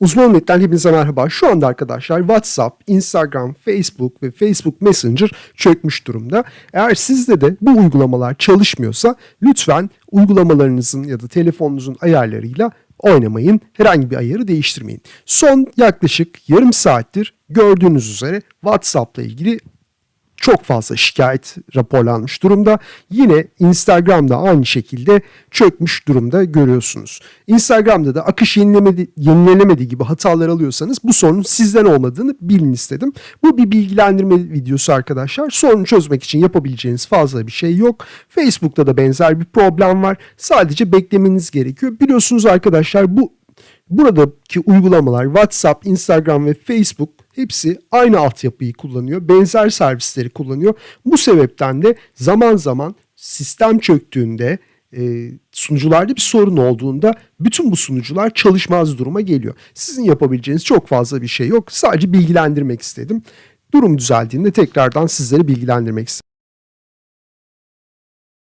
Uzman Net'ten hepinize merhaba. Şu anda arkadaşlar WhatsApp, Instagram, Facebook ve Facebook Messenger çökmüş durumda. Eğer sizde de bu uygulamalar çalışmıyorsa lütfen uygulamalarınızın ya da telefonunuzun ayarlarıyla oynamayın. Herhangi bir ayarı değiştirmeyin. Son yaklaşık yarım saattir gördüğünüz üzere WhatsApp'la ilgili çok fazla şikayet raporlanmış durumda. Yine Instagram'da aynı şekilde çökmüş durumda görüyorsunuz. Instagram'da da akış yenilemedi, yenilenemediği gibi hatalar alıyorsanız bu sorunun sizden olmadığını bilin istedim. Bu bir bilgilendirme videosu arkadaşlar. Sorunu çözmek için yapabileceğiniz fazla bir şey yok. Facebook'ta da benzer bir problem var. Sadece beklemeniz gerekiyor. Biliyorsunuz arkadaşlar bu buradaki uygulamalar WhatsApp, Instagram ve Facebook hepsi aynı altyapıyı kullanıyor. Benzer servisleri kullanıyor. Bu sebepten de zaman zaman sistem çöktüğünde e, sunucularda bir sorun olduğunda bütün bu sunucular çalışmaz duruma geliyor. Sizin yapabileceğiniz çok fazla bir şey yok. Sadece bilgilendirmek istedim. Durum düzeldiğinde tekrardan sizleri bilgilendirmek istedim.